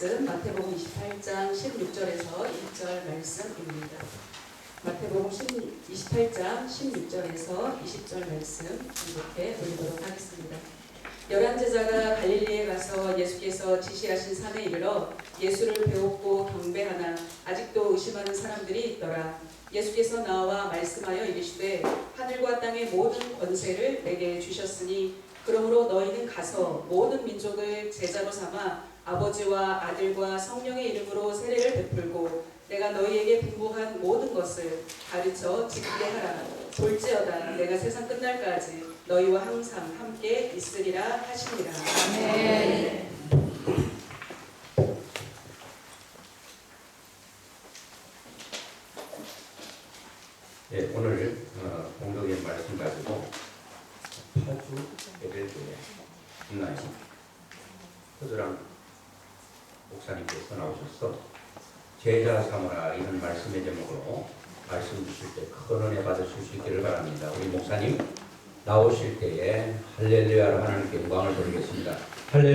말씀 마태복음 28장 16절에서 1절 말씀입니다. 마태복음 10 28장 16절에서 20절 말씀 이렇게 읽도록 하겠습니다. 열한 제자가 갈릴리에 가서 예수께서 지시하신 산에 이르러 예수를 배웠고 경배하나 아직도 의심하는 사람들이 있더라. 예수께서 나와 말씀하여 이르시되 하늘과 땅의 모든 권세를 내게 주셨으니 그러므로 너희는 가서 모든 민족을 제자로 삼아 아버지와 아들과 성령의 이름으로 세례를 베풀고 내가 너희에게 분부한 모든 것을 가르쳐 지키게 하라. 볼지어다 내가 세상 끝날까지 너희와 항상 함께 있으리라 하시니라. 아멘. 예, 오늘 어, 공동의 말씀 가지고 파주 예배교회 있나요? 허드랑 목사님께서 나오셔서 제자 삼으라 이런 말씀의 제목으로 말씀 주실 때 큰 은혜 받으실 수 있기를 바랍니다. 우리 목사님 나오실 때에 할렐루야로 하나님께 영광을 돌리겠습니다. 할렐루야.